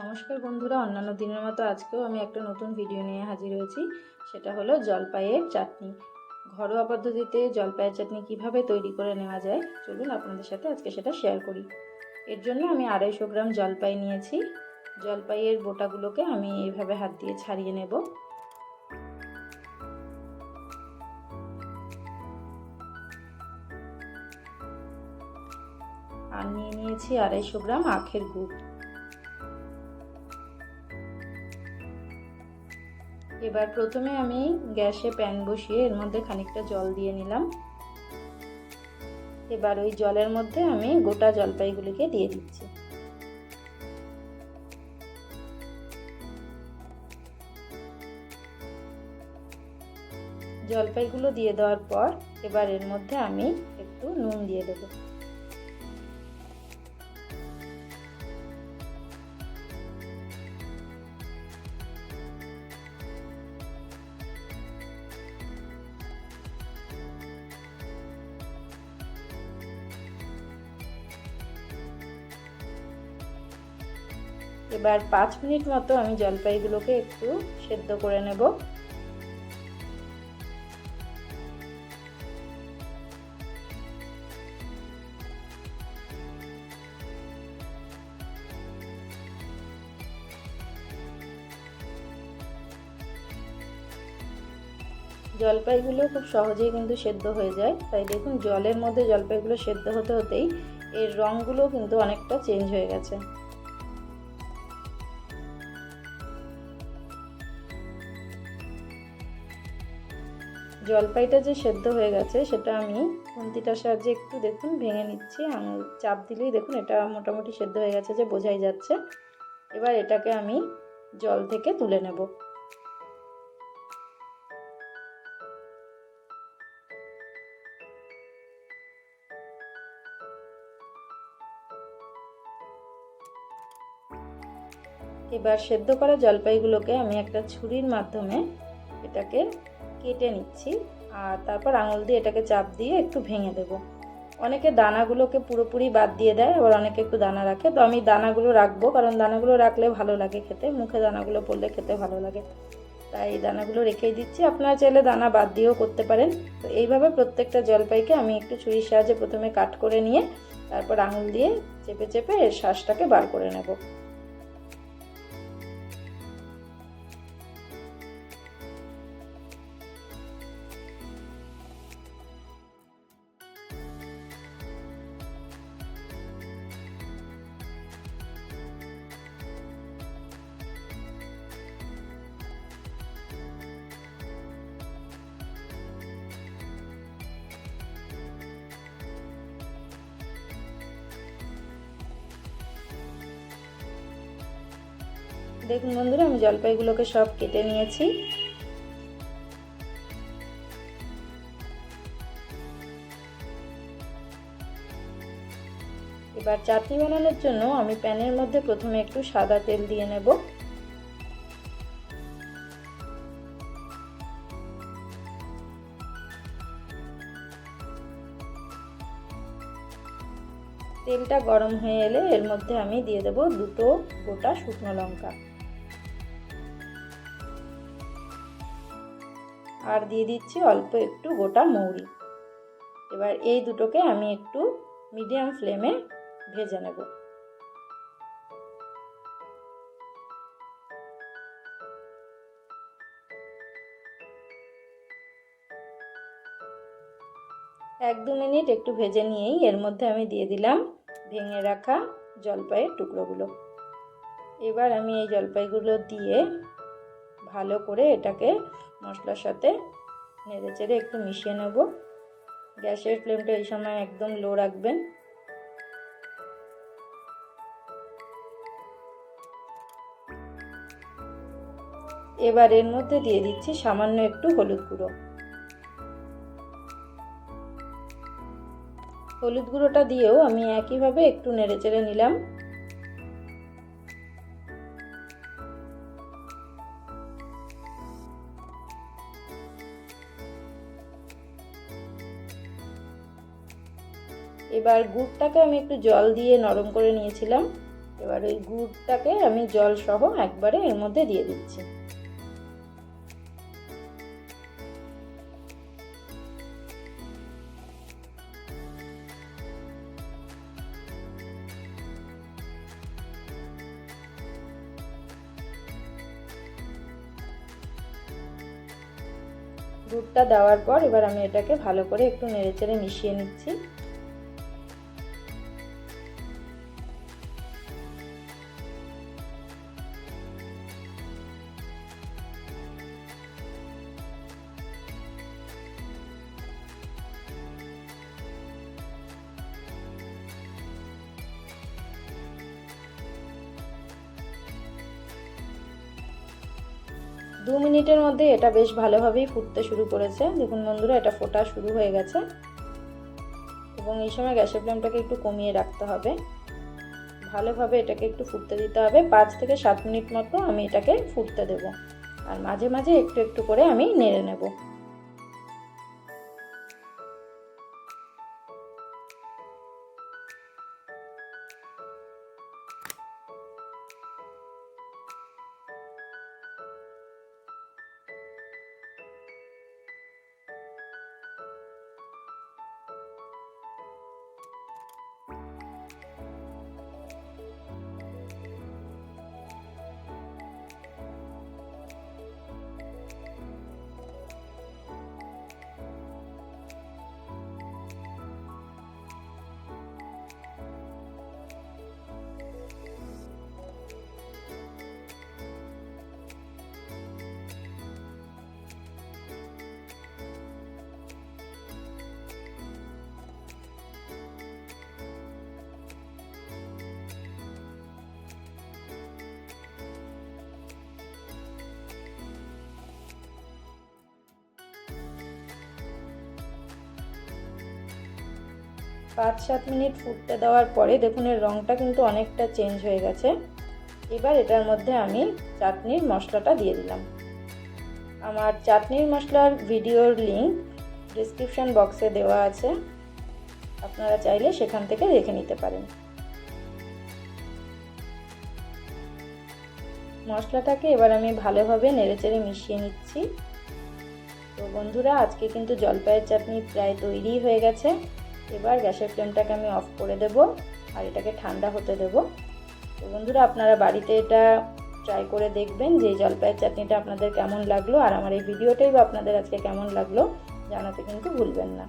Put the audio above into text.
নমস্কার বন্ধুরা, অন্যান্য দিনের মতো আজকেও আমি একটা নতুন ভিডিও নিয়ে হাজির হয়েছি। সেটা হলো জলপাইয়ের চাটনি। ঘরোয়া পদ্ধতিতে জলপাইয়ের চাটনি কীভাবে তৈরি করে নেওয়া যায়, চলুন আপনাদের সাথে আজকে সেটা শেয়ার করি। এর জন্য আমি আড়াইশো গ্রাম জলপাই নিয়েছি। জলপাইয়ের বোটাগুলোকে আমি এইভাবে হাত দিয়ে ছাড়িয়ে নেব। আর নিয়ে নিয়েছি আড়াইশো গ্রাম আখের গুড়। এবার প্রথমে আমি গ্যাসে প্যান বসিয়ে এর মধ্যে খানিকটা জল দিয়ে নিলাম। এবার ওই জলের মধ্যে আমি গোটা জলপাইগুলিকে দিয়ে দিচ্ছি। জলপাইগুলো দিয়ে দেওয়ার পর এবার এর মধ্যে আমি একটু নুন দিয়ে দেবো। এবার পাঁচ মিনিট মতো আমি জলপাইগুলোকে একটু সেদ্ধ করে নেব। জলপাইগুলো খুব সহজেই কিন্তু সেদ্ধ হয়ে যায়। তাই দেখুন, জলের মধ্যে জলপাইগুলো সেদ্ধ হতে হতেই এর রঙগুলো কিন্তু অনেকটা চেঞ্জ হয়ে গেছে। জলপাইটা যে সেদ্ধ হয়ে গেছে, সেটা আমি খুন্তিটার সাহায্যে একটু দেখুন, ভেঙে নিচ্ছি। আঙুল চাপ দিলেই দেখুন, এটা মোটামুটি সেদ্ধ হয়ে গেছে যে বোঝাই যাচ্ছে। এবার এটাকে আমি জল থেকে তুলে নেব। এবার সেদ্ধ করা জলপাইগুলোকে আমি একটা ছুরির মাধ্যমে এটাকে কেটে নিচ্ছি আর তারপর আঙুল দিয়ে এটাকে চাপ দিয়ে একটু ভেঙে দেব। অনেকে দানাগুলোকে পুরোপুরি বাদ দিয়ে দেয়, আবার অনেকে একটু দানা রাখে। তো আমি দানাগুলো রাখব, কারণ দানাগুলো রাখলে ভালো লাগে খেতে, মুখে দানাগুলো পড়লে খেতে ভালো লাগে। তাই এই দানাগুলো রেখেই দিচ্ছি। আপনারা চাইলে দানা বাদ দিয়েও করতে পারেন। তো এইভাবে প্রত্যেকটা জলপাইকে আমি একটু ছুরির সাহায্যে প্রথমে কাট করে নিয়ে, তারপর আঙুল দিয়ে চেপে চেপে এর শ্বাসটাকে বার করে নেব। দেখুন বন্ধুরা, আমি জলপাইগুলোকে সব কেটে নিয়েছি। এবার চাটনি বানানোর জন্য আমি প্যানের মধ্যে প্রথমে একটু সাদা তেল দিয়ে নেব। তেলটা গরম হয়ে এলে এর মধ্যে আমি দিয়ে দেব দুটো গোটা শুকনো লঙ্কা। আর দিয়ে দিচ্ছি অল্প একটু গোটা মৌরি। এবার এই দুটোকে আমি একটু মিডিয়াম ফ্লেমে ভেজে নেব। এক দু মিনিট একটু ভেজে নিয়েই এর মধ্যে আমি দিয়ে দিলাম ভেঙে রাখা জলপাইয়ের টুকরোগুলো। এবার আমি এই জলপাইগুলো দিয়ে ভালো করে এটাকে মশলার সাথে নেড়ে চেড়ে একটু মিশিয়ে নেব। গ্যাসের ফ্লেমটা এই সময় একদম লো রাখবেন। এবার এর মধ্যে দিয়ে দিচ্ছি সামান্য একটু হলুদ গুঁড়ো। হলুদ গুঁড়োটা দিয়েও আমি একইভাবে একটু নেড়ে চেড়ে নিলাম। এবার গুড়টাকে আমি একটু জল দিয়ে নরম করে নিয়েছিলাম। এবার ওই গুড়টাকে আমি জল সহ একবারে এর মধ্যে দিয়ে দিচ্ছি। দুধটা দেওয়ার পর এবার আমি এটাকে ভালো করে একটু নেড়েচেড়ে মিশিয়ে নিচ্ছি। দু মিনিটের মধ্যে এটা বেশ ভালোভাবেই ফুটতে শুরু করেছে। দেখুন বন্ধুরা, এটা ফোটা শুরু হয়ে গেছে। এবং এই সময় গ্যাসের ফ্লেমটাকে একটু কমিয়ে রাখতে হবে। ভালোভাবে এটাকে একটু ফুটতে দিতে হবে। পাঁচ থেকে সাত মিনিট মতো আমি এটাকে ফুটতে দেব। আর মাঝে মাঝে একটু একটু করে আমি নেড়ে নেব। পাঁচ সাত মিনিট ফুটতে দেওয়ার পরে দেখুন এর রঙটা কিন্তু অনেকটা চেঞ্জ হয়ে গেছে। এবার এটার মধ্যে আমি চাটনির মশলাটা দিয়ে দিলাম। আমার চাটনির মশলার ভিডিওর লিঙ্ক ডিসক্রিপশান বক্সে দেওয়া আছে। আপনারা চাইলে সেখান থেকে দেখে নিতে পারেন। মশলাটাকে এবার আমি ভালোভাবে নেড়েচেড়ে মিশিয়ে নিচ্ছি। তো বন্ধুরা, আজকে কিন্তু জলপাইয়ের চাটনি প্রায় তৈরি হয়ে গেছে। এবার গ্যাসের ফ্লেমটাকে আমি অফ করে দেব আর এটাকে ঠান্ডা হতে দেব। তো বন্ধুরা, আপনারা বাড়িতে এটা ট্রাই করে দেখবেন যে জলপাইয়ের চাটনিটা আপনাদের কেমন লাগল আর আমার এই ভিডিওটাই বা আপনাদের আজকে কেমন লাগল জানাতে কিন্তু ভুলবেন না।